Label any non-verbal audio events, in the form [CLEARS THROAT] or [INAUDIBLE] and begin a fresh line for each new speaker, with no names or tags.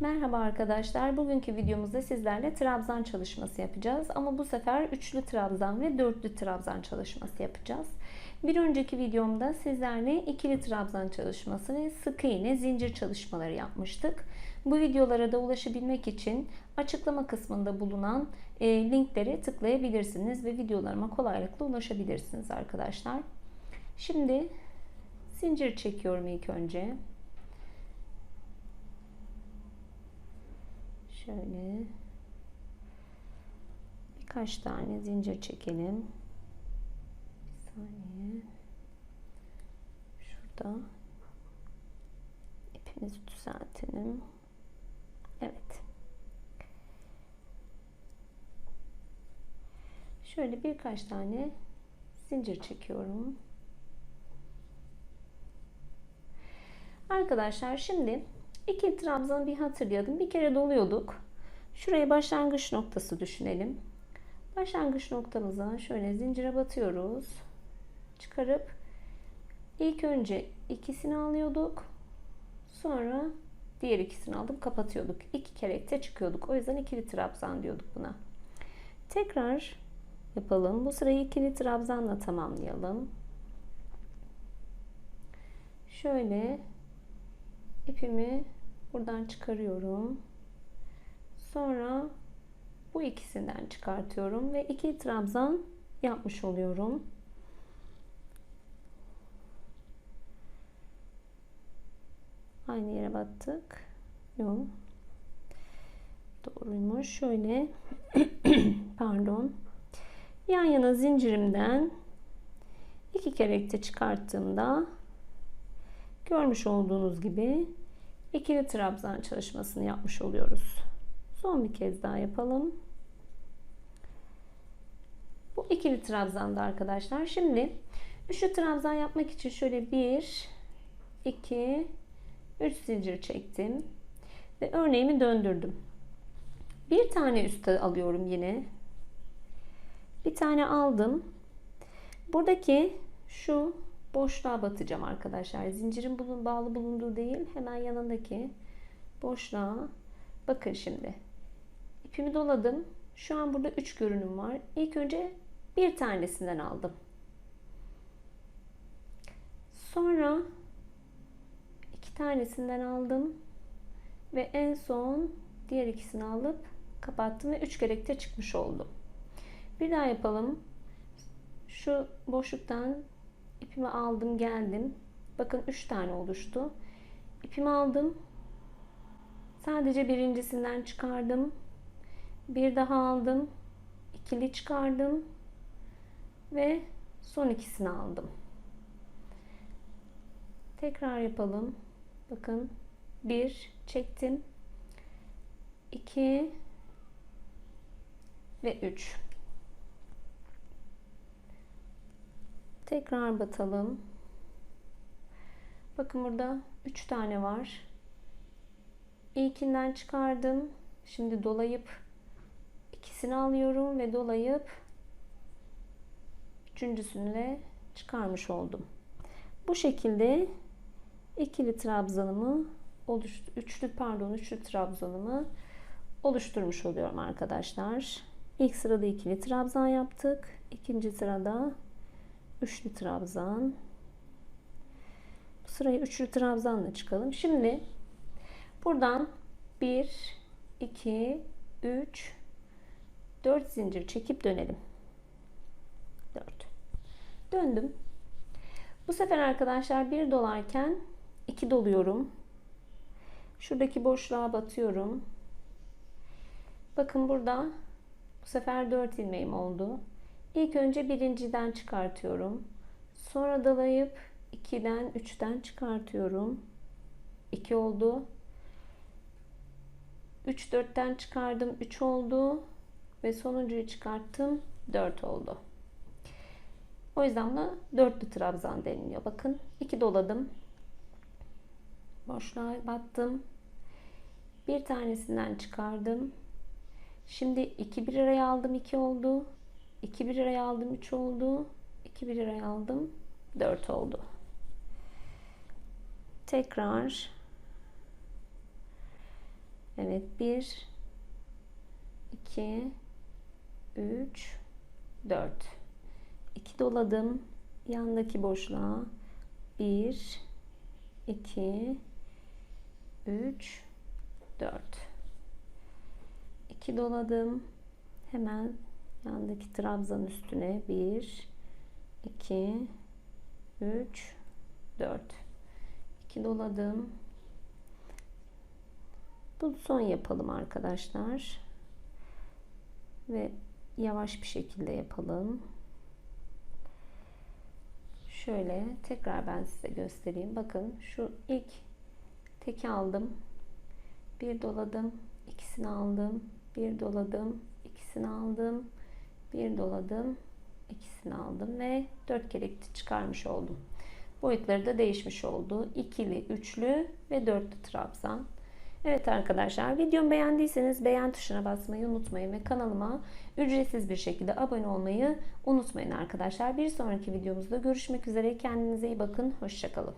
Merhaba arkadaşlar. Bugünkü videomuzda sizlerle trabzan çalışması yapacağız. Ama bu sefer üçlü trabzan ve dörtlü trabzan çalışması yapacağız. Bir önceki videomda sizlerle ikili trabzan çalışması ve sık iğne zincir çalışmaları yapmıştık. Bu videolara da ulaşabilmek için açıklama kısmında bulunan e, linkleri tıklayabilirsiniz ve videolarıma kolaylıkla ulaşabilirsiniz arkadaşlar. Şimdi zincir çekiyorum ilk önce. Şöyle birkaç tane zincir çekelim. Bir saniye. Şurada ipimizi düzeltelim. Evet. Şöyle birkaç tane zincir çekiyorum. Arkadaşlar şimdi İki trabzanı bir hatırlayalım. Bir kere doluyorduk. Şuraya başlangıç noktası düşünelim. Başlangıç noktamıza şöyle zincire batıyoruz. Çıkarıp ilk önce ikisini alıyorduk. Sonra diğer ikisini alıp kapatıyorduk. İki kere çıkıyorduk. O yüzden ikili trabzan diyorduk buna. Tekrar yapalım. Bu sırayı ikili trabzanla tamamlayalım. Şöyle ipimi buradan çıkarıyorum. Sonra bu ikisinden çıkartıyorum ve iki trabzan yapmış oluyorum. Aynı yere battık. Yok. Doğruymuş. Şöyle [CLEARS THROAT] pardon. Yan yana zincirimden iki kere çıkarttığımda görmüş olduğunuz gibi ikili trabzan çalışmasını yapmış oluyoruz. Son bir kez daha yapalım. Bu ikili trabzanda arkadaşlar. Şimdi üçlü trabzan yapmak için şöyle bir, iki, üç zincir çektim ve örneğimi döndürdüm. Bir tane üste alıyorum yine. Bir tane aldım. Buradaki şu boşluğa batacağım arkadaşlar. Zincirin bulun, bağlı bulunduğu değil hemen yanındaki boşluğa bakın şimdi. İpimi doladım. Şu an burada 3 görünüm var. İlk önce bir tanesinden aldım. Sonra iki tanesinden aldım ve en son diğer ikisini alıp kapattım ve 3 gerekte çıkmış oldum. Bir daha yapalım. Şu boşluktan ipimi aldım geldim. Bakın 3 tane oluştu. İpimi aldım. Sadece birincisinden çıkardım. Bir daha aldım. ikili çıkardım. Ve son ikisini aldım. Tekrar yapalım. Bakın 1 çektim. 2 ve 3. Tekrar batalım. Bakın burada 3 tane var. İlkinden çıkardım. Şimdi dolayıp ikisini alıyorum ve dolayıp üçüncüsünü çıkarmış oldum. Bu şekilde ikili trabzanımı oluştu, üçlü pardon üçlü trabzanımı oluşturmuş oluyorum arkadaşlar. İlk sırada ikili trabzan yaptık. İkinci sırada üçlü trabzan. Bu sırayı üçlü trabzanla çıkalım. Şimdi buradan 1 2 3 4 zincir çekip dönelim. 4. Döndüm. Bu sefer arkadaşlar bir dolarken iki doluyorum. Şuradaki boşluğa batıyorum. Bakın burada bu sefer 4 ilmeğim oldu. İlk önce birinciden çıkartıyorum. Sonra dalayıp 2'den 3'ten çıkartıyorum. 2 oldu. 3 4'ten çıkardım. 3 oldu. Ve sonuncuyu çıkarttım. 4 oldu. O yüzden buna dörtlü trabzan deniliyor. Bakın 2 doladım. Boşluğa battım. Bir tanesinden çıkardım. Şimdi 2 bir araya aldım 2 oldu. 2 1 liraya aldım 3 oldu. 2 1 liraya aldım 4 oldu. Tekrar. Evet 1 2 3 4 2 doladım. Yandaki boşluğa. 1 2 3 4 2 doladım. Hemen yandaki trabzan üstüne 1 2 3 4 2 doladım. Bu son yapalım arkadaşlar. Ve yavaş bir şekilde yapalım. Şöyle tekrar ben size göstereyim. Bakın şu ilk teki aldım. Bir doladım ikisini aldım. Bir doladım ikisini aldım bir doladım ikisini aldım ve dört kere çıkarmış oldum boyutları da değişmiş oldu ikili üçlü ve dörtlü trabzan Evet arkadaşlar videomu beğendiyseniz beğen tuşuna basmayı unutmayın ve kanalıma ücretsiz bir şekilde abone olmayı unutmayın arkadaşlar. Bir sonraki videomuzda görüşmek üzere. Kendinize iyi bakın. Hoşçakalın.